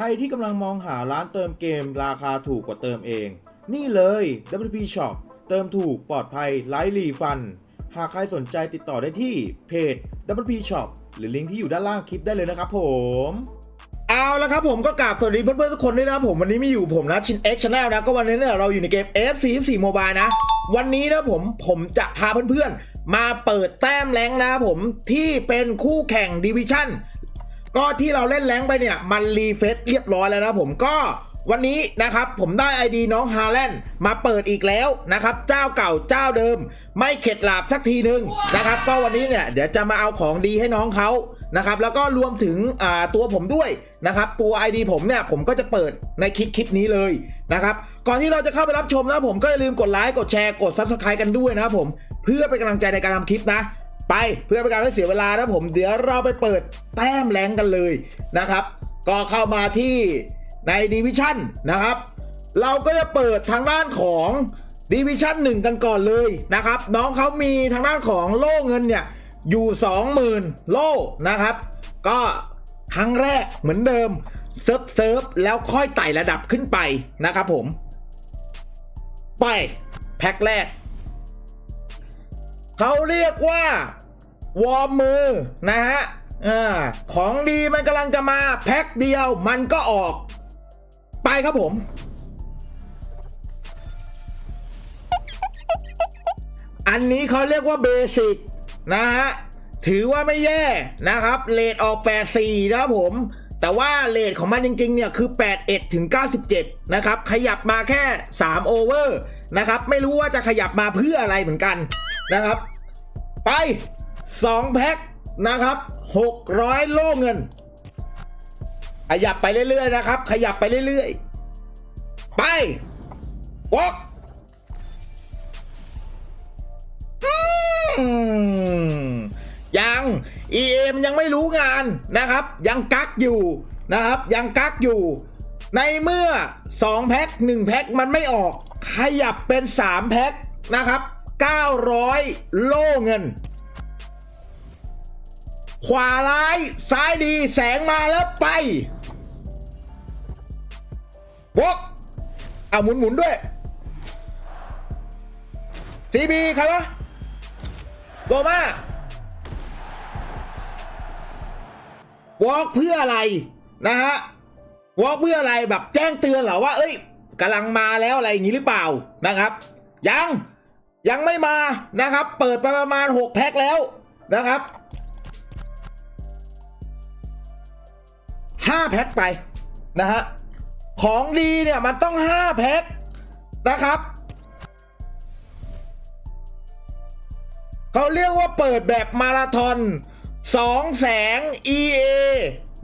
ใครที่กำลังมองหาร้านเติมเกมราคาถูกกว่าเติมเอง นี่เลย WP Shop เติมถูกปลอดภัยไร้รีฟัน หากใครสนใจติดต่อได้ที่เพจ WP Shop หรือลิงก์ที่อยู่ด้านล่างคลิปได้เลยนะครับผมเอาละครับผมก็กราบสวัสดีเพื่อนๆทุกคนด้วยนะครับผมวันนี้ไมีอยู่ผมนะชิน X Channel นะก็วันนี้เนี่ยเราอยู่ในเกม FC 4 Mobile นะ วันนี้นะผมผมจะพาเพื่อนๆ มาเปิดแต้มแรงนะครับผมที่เป็นคู่แข่งดิวิชั่น ก็ที่เราเล่นแรงไปเนี่ย มันรีเฟซเรียบร้อยแล้วนะผมก็วันนี้นะครับผมได้ ID น้องฮาแลนด์มาเปิดอีกแล้วนะครับ เจ้าเก่าเจ้าเดิม ไม่เข็ดหลาบสักทีนึงนะครับ ก็วันนี้เนี่ยเดี๋ยวจะมาเอาของดีให้น้องเขานะครับแล้วก็รวมถึงตัวผมด้วยนะครับตัว ID ผมเนี่ยผมก็จะเปิดในคลิปคลิปนี้เลยนะครับก่อนที่เราจะเข้าไปรับชมนะผมก็อย่าลืมกดไลค์กดแชร์กด Subscribe กันด้วยนะครับผมเพื่อเป็นกำลังใจในการทำคลิปนะ ไปเพื่อเป็นการไม่เสียเวลานะผมเดี๋ยวเราไปเปิดแต้มแรงกันเลยนะครับ ก็เข้ามาที่ในดิวิชั่นนะครับ เราก็จะเปิดทางด้านของดิวิชั่น1กันก่อนเลยนะครับ น้องเขามีทางด้านของโล่เงินเนี่ยอยู่ 20,000 โล่นะครับ ก็ครั้งแรกเหมือนเดิมเซิร์ฟเซิร์ฟแล้วค่อยไต่ระดับขึ้นไปนะครับผม ไป แพ็คแรก เขาเรียกว่า วอร์มมือนะฮะอาของดีมันกำลังจะมาแพ็คเดียวมันก็ออก ไปครับผม อันนี้เขาเรียกว่าเบสิกนะฮะ ถือว่าไม่แย่นะครับเลทออก 84 นะครับผม แต่ว่าเลทของมันจริง ๆ เนี่ยคือ 81 ถึง 97 นะครับ ขยับมาแค่ 3 โอเวอร์นะครับ ไม่รู้ว่าจะขยับมาเพื่ออะไรเหมือนกันนะครับ ไป 2 แพ็คนะครับ 600 โล่เงิน ขยับไปเรื่อย ๆ นะครับ ขยับไปเรื่อย ๆ ไปวอกยัง EM ยังไม่รู้งานนะครับ ยังกักอยู่นะครับ ยังกักอยู่ ในเมื่อ 2 แพ็ค1แพ็คมันไม่ออก ขยับเป็น 3 แพ็คนะครับ 900 โล่เงิน ขวาร้าย ซ้ายดีแสงมาแล้วไปวกเอาหมุนหมุนๆด้วยซีบีใครวะโกมาวอล์กเพื่ออะไรนะฮะวอล์กเพื่ออะไรแบบแจ้งเตือนเหรอว่า เอ้ยกำลังมาแล้วอะไรอย่างนี้หรือเปล่านะครับ ยังยังไม่มานะครับ เปิดไปประมาณ 6 แพ็คแล้วนะครับ 5 แพ็คไปนะฮะ ของดีเนี่ยมันต้อง 5 แพ็คนะครับเขาเรียกว่าเปิดแบบมาราธอน2แสง EA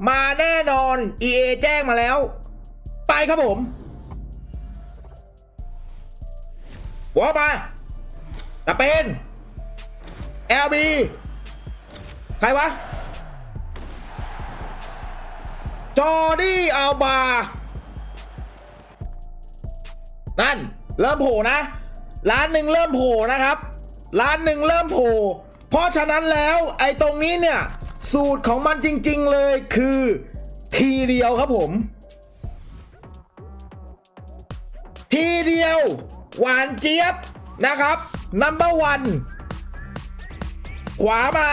มาแน่นอน EA แจ้งมาแล้ว ไปครับผมหัวมาตะเป็น LB ใครวะ จอดี้อัลบา นั่น เริ่มโผล่นะ ร้านหนึ่งเริ่มโผล่นะครับ ร้านหนึ่งเริ่มโผล่เพราะฉะนั้นแล้วไอ้ตรงนี้เนี่ย สูตรของมันจริง ๆ เลยคือทีเดียวครับผม ทีเดียว หวานเจี๊ยบนะครับนัมเบอร์วันขวามา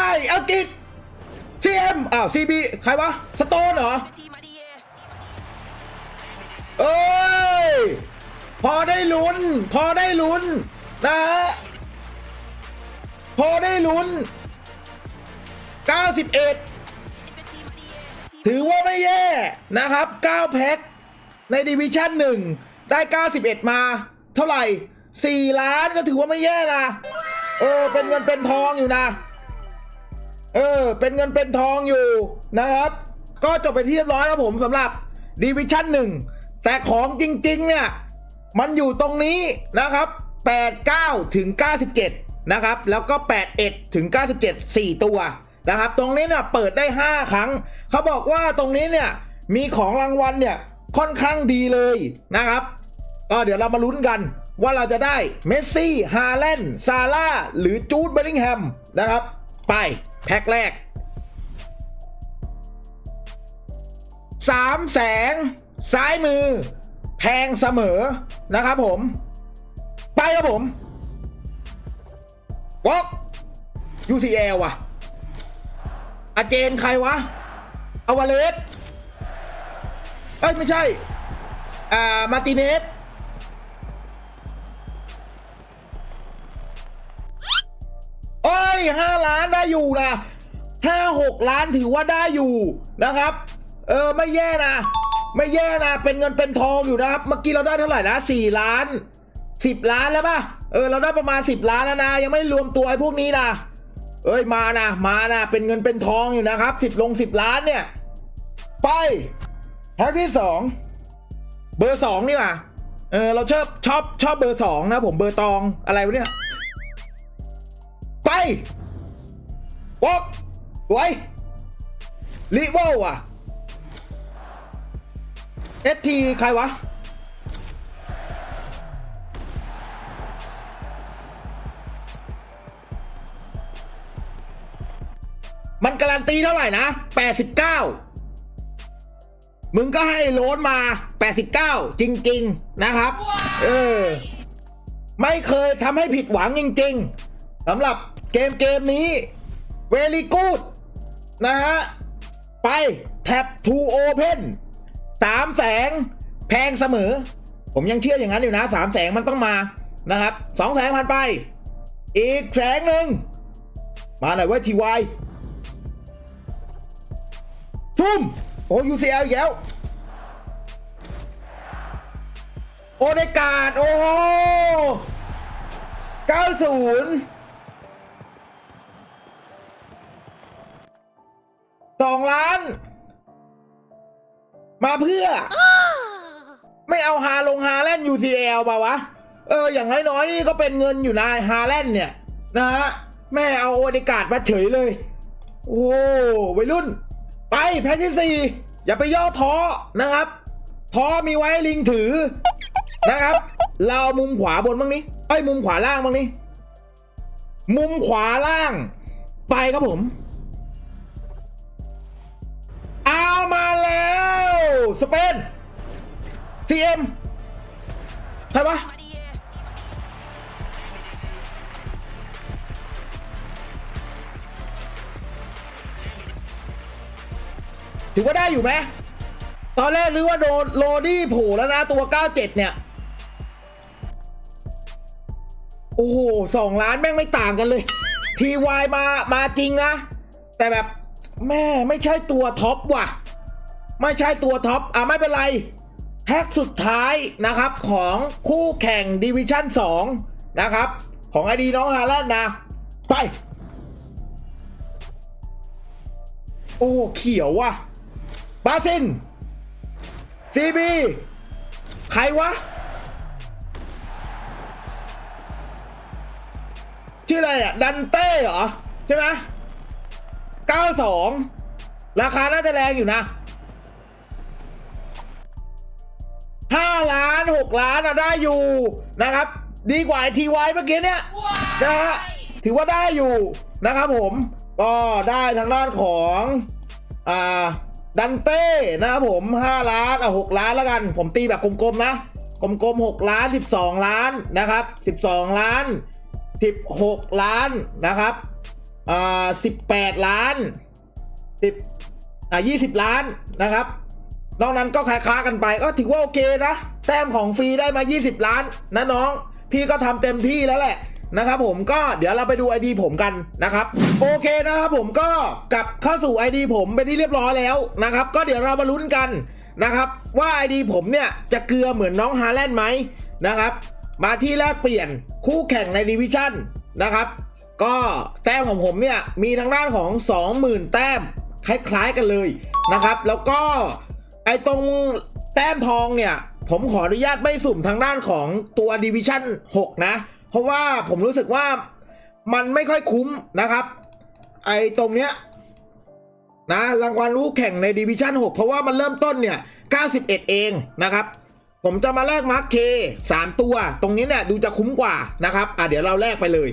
ายอังกฤษซีเอ็มอ้าวซีบีใครวะ สโตนเหรอ เอ้ย พอได้ลุ้น พอได้ลุ้นนะฮะพอได้ลุ้น 91 ถือว่าไม่แย่นะครับ 9 แพ็ค ในดิวิชั่น1 ได้ 91 มา เท่าไหร่ 4 ล้านก็ถือว่าไม่แย่นะ เออ เป็นเงินเป็นทองอยู่นะ เออ เป็นเงินเป็นทองอยู่นะครับ ก็จบไปที่เรียบร้อยแล้วผมสำหรับดิวิชั่น1แต่ของจริงๆเนี่ย มันอยู่ตรงนี้นะครับ 89 ถึง 97 นะครับ แล้วก็ 81 ถึง 97 4 ตัวนะครับ ตรงนี้เนี่ยเปิดได้ 5 ครั้ง เขาบอกว่าตรงนี้เนี่ยมีของรางวัลเนี่ยค่อนข้างดีเลยนะครับก็เดี๋ยวเรามาลุ้นกันว่าเราจะได้เมสซี่ ฮาแลนด์ซาร่าหรือจูดเบลลิงแฮมนะครับ ไป แพ็คแรกสามแสง ซ้ายมือ แพงเสมอนะครับผม ไปครับผมวอก UCL ว่ะ อาเจนใครวะ อวาเลสเอ้ย ไม่ใช่ อ่า มาติเนส โอ้ยห้าล้านได้อยู่นะห้าหกล้านถือว่าได้อยู่นะครับ เออไม่แย่นะ ไม่แย่นะ เป็นเงินเป็นทองอยู่นะครับ เมื่อกี้เราได้เท่าไหร่นะสี่ล้านสิบล้านแล้วป่ะ เออเราได้ประมาณสิบล้านแล้วนะ ยังไม่รวมตัวไอ้พวกนี้นะ เอ้ยมานะมานะเป็นเงินเป็นทองอยู่นะครับสิบลงสิบล้านเนี่ย ไปแพ็คที่สองเบอร์สองนี่ว่ะเออเราชอบชอบชอบเบอร์สองนะผมเบอร์ตองอะไรวะเนี่ย ไปวอกไว้ลิเวลอะเอสทีใครวะ มันการันตีเท่าไหร่นะ 89 มึงก็ให้โลนมา 89 จริง ๆ นะครับ เออ ไม่เคยทำให้ผิดหวังจริง ๆ สำหรับเกมเกมนี้ very good นะฮะ ไปแท็บ to open สามแสงแพงเสมอ ผมยังเชื่ออย่างนั้นอยู่นะสามแสงมันต้องมานะครับสองแสงผ่านไป อีกแสงหนึ่ง มาหน่อยเว้ยทีวายซุ่มโอ้ UCL อีกแล้วโอเดกาดโอ้โห90 สองล้าน มาเพื่อ ไม่เอาฮาลงฮาแลนด์ UCL ป่าวะ เออ อย่างน้อยๆนี่ก็เป็นเงินอยู่นะฮาแลนด์เนี่ย นะฮะ แม่เอาโอเดกาดมาเฉยเลย โอ้วัยรุ่น ไปแพ็คที่สี่อย่าไปย่อท้อนะครับท้อมีไว้ให้ลิงถือนะครับ เราเอามุมขวาบนบ้างนี้ไอ้ยมุมขวาล่างบ้างนี้ มุมขวาล่าง ไปครับผม มาแล้ว สเปน CM ใครวะถือว่าได้อยู่ไหมตอนแรกนึกว่าโดนโรดี้โผล่แล้วนะ ตัว 97 เนี่ย โอ้โหสองล้านแม่งไม่ต่างกันเลยทีวายมามาจริงนะ แต่แบบแม่ไม่ใช่ตัวท็อปว่ะ ไม่ใช่ตัวท็อปอะไม่เป็นไรแพ็กสุดท้ายนะครับของคู่แข่งดิวิชั่น2นะครับ ของไอดีน้องฮาแลนด์นะ ไป โอ้เขียวว่ะบาซินซีบีใครวะ ชื่ออะไรอะ ดันเต้เหรอ ใช่ไหม92 ราคาน่าจะแรงอยู่นะ 5 ล้าน 6 ล้านอะได้อยู่นะครับ ดีกว่าทีวายเมื่อกี้เนี่ยนะฮะถือว่าได้อยู่นะครับผมก็ได้ทางด้านของอ่าดันเต้นะครับผม 5 ล้านอะ6ล้านแล้วกัน ผมตีแบบกลมๆนะกลมๆ6ล้าน 12 ล้านนะครับ 12 ล้าน 16 ล้านนะครับอ่า18 ล้าน10อะ20 ล้านนะครับ นอกนั้นก็คล้าๆกันไปก็ถือว่าโอเคนะ แต้มของฟรีได้มา 20 ล้านนะน้อง พี่ก็ทำเต็มที่แล้วแหละนะครับผมก็เดี๋ยวเราไปดู ID ผมกันนะครับ โอเคนะครับผมก็กลับเข้าสู่ ID ผมเป็นที่เรียบร้อยแล้วนะครับ ก็เดี๋ยวเรามาลุ้นกันนะครับว่า ID ผมเนี่ยจะเกลือเหมือนน้องฮาแลนด์ไหมนะครับ มาที่แรกเปลี่ยนคู่แข่งในดิวิชั่นนะครับ ก็แต้มของผมเนี่ยมีทางด้านของ 20,000 แต้มคล้ายๆกันเลยนะครับ แล้วก็ ไอ้ตรงแต้มทองเนี่ย ผมขออนุญาตไม่สุ่มทางด้านของตัวดิวิชั่น6นะ เพราะว่าผมรู้สึกว่ามันไม่ค่อยคุ้มนะครับ ไอ้ตรงเนี้ยนะรางวัลรู้แข่งในดิวิชั่น6เพราะว่ามันเริ่มต้นเนี่ย 91 เองนะครับ ผมจะมาแลกมาร์คเคสามตัว ตรงนี้เนี่ยดูจะคุ้มกว่านะครับ อะเดี๋ยวเราแลกไปเลย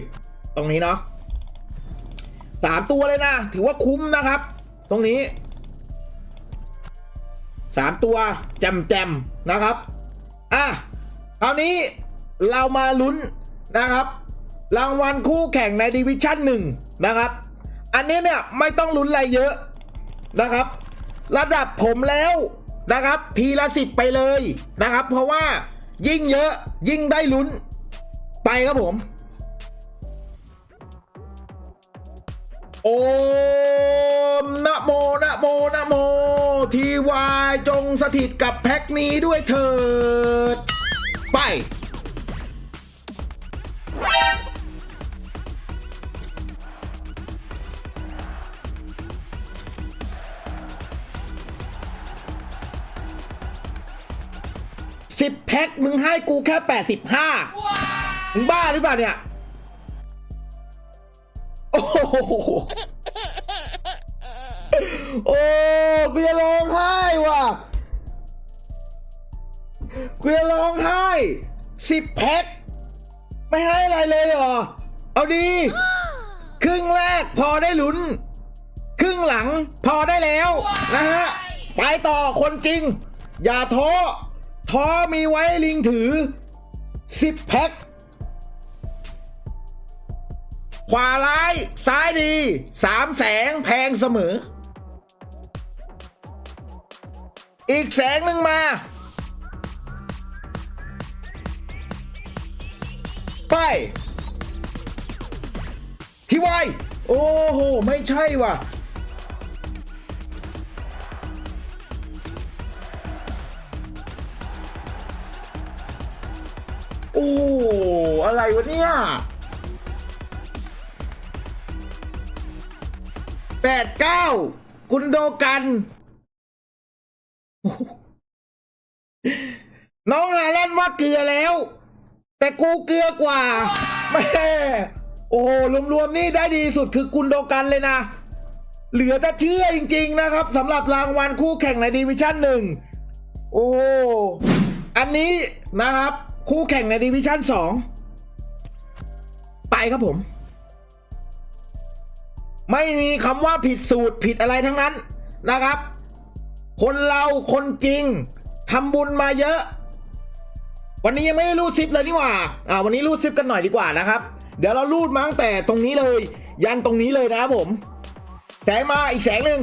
ตรงนี้เนาะสามตัวเลยนะ ถือว่าคุ้มนะครับ ตรงนี้ สามตัวแจมแจมนะครับ อะ คราวนี้เรามาลุ้นนะครับ รางวัลคู่แข่งในดิวิชั่นหนึ่งนะครับ อันนี้เนี่ยไม่ต้องลุ้นอะไรเยอะนะครับ ระดับผมแล้วนะครับ ทีละสิบไปเลยนะครับ เพราะว่ายิ่งเยอะยิ่งได้ลุ้นไปครับผม โอมนะโมนะโมนะโม ทีวายจงสถิตกับแพ็คนี้ด้วยเถิด ไป สิบแพ็คมึงให้กูแค่แปดสิบห้ามึงบ้าหรือเปล่าเนี่ย โอ้กูจะร้องไห้ว่ะกูจะร้องไห้สิบแพ็คไม่ให้อะไรเลยเหรอ เอาดี ครึ่งแรกพอได้ลุ้น ครึ่งหลังพอได้แล้วนะฮะ ไปต่อคนจริง อย่าท้อท้อมีไว้ลิงถือ10แพ็ค ขวาร้ายซ้ายดีสามแสงแพงเสมอ อีกแสงหนึ่งมา ไปที่ไวโอ้โห ไม่ใช่ว่ะโอ้อะไรวะเนี่ย แปดเก้ากุนโดกัน น้องฮาแลนด์ว่าเกลือแล้ว แต่กูเกลือกว่าแม่โอ้โหรวมๆนี่ได้ดีสุดคือกุนโดกันเลยนะ เหลือจะเชื่อจริง ๆ นะครับสำหรับรางวัลคู่แข่งในดิวิชั่นหนึ่งโอ้โอันนี้นะครับ คู่แข่งในดิวิชั่นสองไปครับผม ไม่มีคำว่าผิดสูตรผิดอะไรทั้งนั้นนะครับ คนเราคนจริงทำบุญมาเยอะ วันนี้ยังไม่ได้รูดซิปเลยนี่หว่าอ่า วันนี้รูดซิปกันหน่อยดีกว่านะครับ เดี๋ยวเรารูดมาตั้งแต่ตรงนี้เลย ยันตรงนี้เลยนะครับผม แสงมาอีกแสงหนึ่ง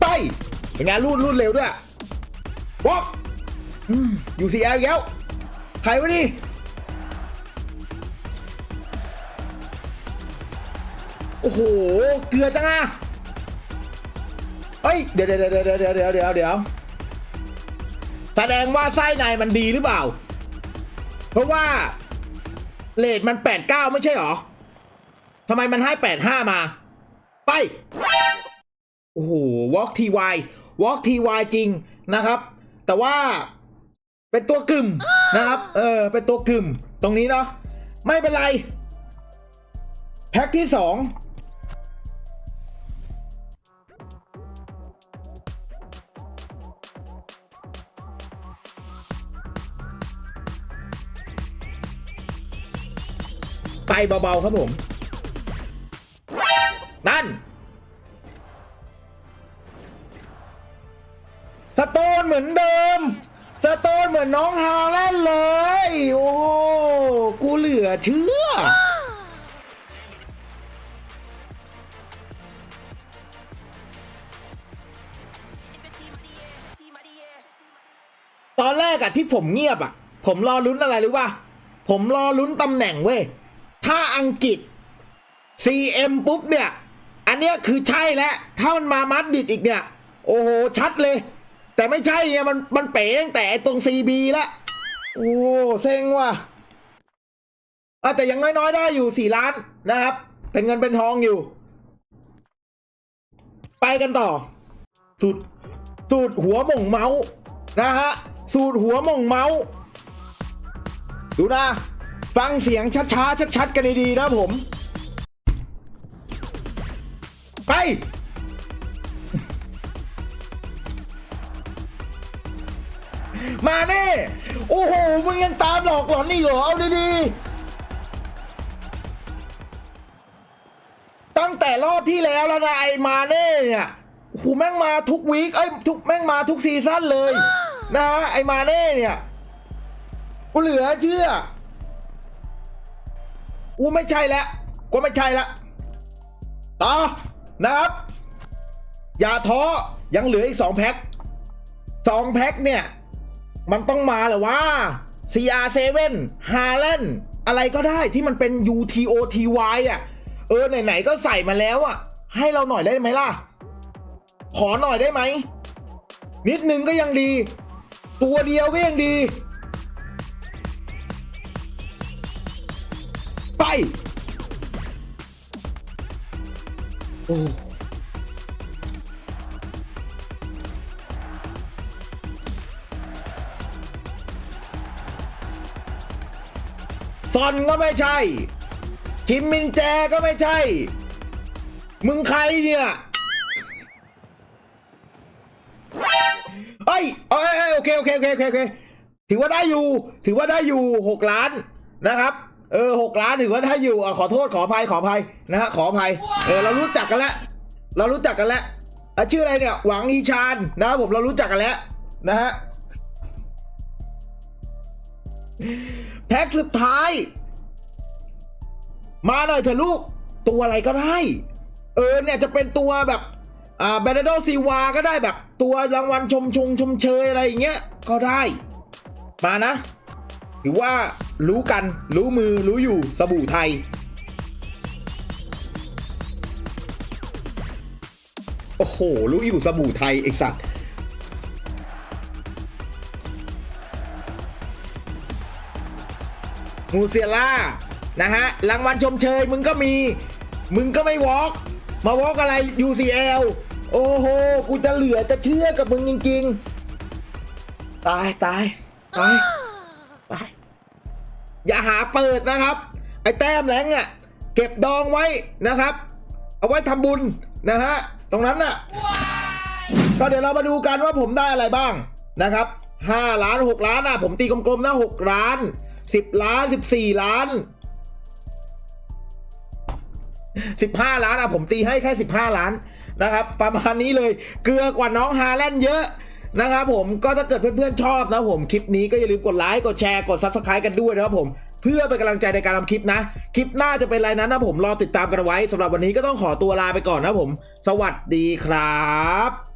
ไปเป็นไงานรูดรูดเร็วด้วยวอกอยู่ซีแอลแล้วใครวะนี่ โอ้โห เกลือจังอะเอ้ย เดี๋ยวเดี๋ยวเดี๋ยวเดี๋ยวเดี๋ยวเดี๋ยวเดี๋ยวแสดงว่าไส้ในมันดีหรือเปล่า เพราะว่าเลทมันแปดเก้าไม่ใช่หรอทำไมมันให้แปดห้ามา ไป โอ้โห walk ty walk ty จริงนะครับ แต่ว่าเป็นตัวกึ่มนะครับ เออ เป็นตัวกึ่มตรงนี้เนาะไม่เป็นไร แพ็คที่สอง เบาๆครับผม นั่นสโตนเหมือนเดิมสโตนเหมือนน้องฮาแลนด์เลย โอ้กูเหลือเชื่อ ตอนแรกอะที่ผมเงียบอะผมรอลุ้นอะไรรู้ป่ะ ผมรอลุ้นตำแหน่งเว้ย ถ้าอังกฤษ CM ปุ๊บเนี่ย อันเนี้ยคือใช่แล้วถ้ามันมามัดดิดอีกเนี่ย โอ้โห ชัดเลย แต่ไม่ใช่ไงมันมันเป๋ตั้งแต่ตรง CB ละโอ้เซ็งว่ะอะแต่ยังน้อยๆได้อยู่สี่ล้านนะครับ เป็นเงินเป็นทองอยู่ ไปกันต่อ สูตรสูตรหัวหม่งเมาส์นะฮะ สูตรหัวหม่งเมาส์ดูนะ ฟังเสียงช้าๆชัดๆกันดีๆนะผม ไป มาเน่ โอ้โห มึงยังตามหลอกหลอนนี่เหรอ เอาดีๆ ตั้งแต่รอบที่แล้วแล้วนะไอ้มาเน่เนี่ยโอ้โหแม่งมาทุกวีคเอ้ยทุกแม่งมาทุกซีซั่นเลย นะไอ้มาเน่เนี่ยกูเหลือเชื่อ กูไม่ใช่แล้วกูไม่ใช่ละต่อนะครับ อย่าท้อยังเหลืออีกสองแพ็คสองแพ็คเนี่ย มันต้องมาแหละว่า CR7 ฮา l ลนอะไรก็ได้ที่มันเป็น UTOTY อะ เออ ไหน ๆ ก็ใส่มาแล้วอะ ให้เราหน่อยได้ไหมล่ะ ขอหน่อยได้ไหม นิดนึงก็ยังดี ตัวเดียวก็ยังดี โอ้ซอนก็ไม่ใช่ คิมมินแจก็ไม่ใช่ มึงใครเนี่ยเอ้ยเอ้ยเอ้ยโอเคโอเคโอเคโอเคโอเคถือว่าได้อยู่ ถือว่าได้อยู่หกล้านนะครับ เออหกล้านถือว่าได้อยู่อะขอโทษขออภัยขออภัยนะฮะขออภัยเออเรารู้จักกันแล้วเรารู้จักกันแล้วชื่ออะไรเนี่ยหวังอีชานนะครับผมเรารู้จักกันแล้วนะฮะแพ็คสุดท้าย มาหน่อยเถอะลูกตัวอะไรก็ได้ เออเนี่ยจะเป็นตัวแบบอ่าแบนโดซีวาก็ได้แบบ ตัวรางวัลชมชงชมเชยอะไรอย่างเงี้ยก็ได้ มานะถือว่า รู้กัน รู้มือ รู้อยู่ สบู่ไทย โอ้โห รู้อยู่สบู่ไทยไอสัตว์ มูเซียล่า นะฮะ รางวัลชมเชย มึงก็มี มึงก็ไม่วอล์กมาวอล์กอะไร UCL โอ้โห กูจะเหลือจะเชื่อกับมึงจริง ๆ ตาย ตาย ตายตาย อย่าหาเปิดนะครับ ไอ้แต้มแรงอะ เก็บดองไว้นะครับ เอาไว้ทำบุญนะฮะ ตรงนั้นน่ะ ก็เดี๋ยวเรามาดูกันว่าผมได้อะไรบ้างนะครับ5ล้าน6ล้านอะ ผมตีกลมๆนะ6ล้าน 10 ล้าน 14 ล้าน 15 ล้านอะ ผมตีให้แค่ 15 ล้านนะครับ ประมาณนี้เลย เกลือกว่าน้องฮาแลนด์เยอะ นะครับผมก็ถ้าเกิดเพื่อนๆชอบนะผมคลิปนี้ก็อย่าลืมกดไลค์กดแชร์กด Subscribe กันด้วยนะครับผมเพื่อเป็นกำลังใจในการทำคลิปนะ คลิปหน้าจะเป็นอะไรนั้นนะผมรอติดตามกันไว้สำหรับวันนี้ก็ต้องขอตัวลาไปก่อนนะผม สวัสดีครับ